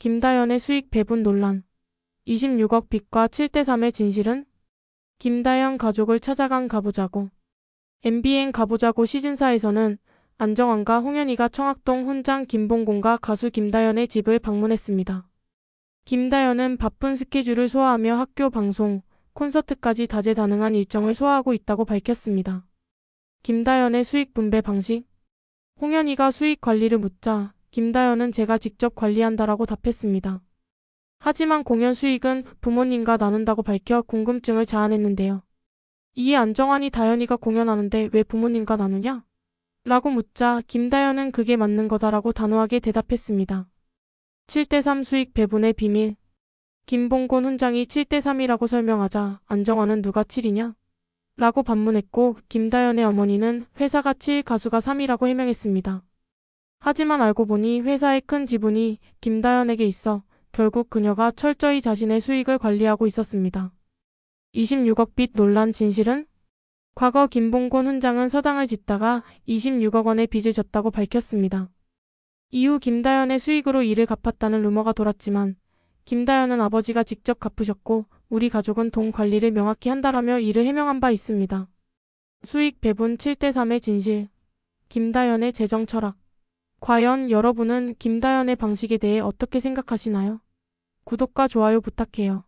김다연의 수익 배분 논란. 26억 빚과 7대3의 진실은? 김다연 가족을 찾아간 가보자고. MBN 가보자고 시즌4에서는 안정환과 홍현희가 청학동 훈장 김봉곤과 가수 김다연의 집을 방문했습니다. 김다연은 바쁜 스케줄을 소화하며 학교 방송, 콘서트까지 다재다능한 일정을 소화하고 있다고 밝혔습니다. 김다연의 수익 분배 방식? 홍현희가 수익 관리를 묻자 김다연은 제가 직접 관리한다라고 답했습니다. 하지만 공연 수익은 부모님과 나눈다고 밝혀 궁금증을 자아냈는데요. 이에 안정환이 다연이가 공연하는데 왜 부모님과 나누냐? 라고 묻자 김다연은 그게 맞는 거다라고 단호하게 대답했습니다. 7대3 수익 배분의 비밀. 김봉곤 훈장이 7대3이라고 설명하자 안정환은 누가 7이냐? 라고 반문했고 김다연의 어머니는 회사가 7, 가수가 3이라고 해명했습니다. 하지만 알고 보니 회사의 큰 지분이 김다연에게 있어 결국 그녀가 철저히 자신의 수익을 관리하고 있었습니다. 26억 빚 논란 진실은? 과거 김봉곤 훈장은 서당을 짓다가 26억 원의 빚을 졌다고 밝혔습니다. 이후 김다연의 수익으로 이를 갚았다는 루머가 돌았지만 김다연은 아버지가 직접 갚으셨고 우리 가족은 돈 관리를 명확히 한다라며 이를 해명한 바 있습니다. 수익 배분 7대3의 진실. 김다연의 재정 철학. 과연 여러분은 김다연의 방식에 대해 어떻게 생각하시나요? 구독과 좋아요 부탁해요.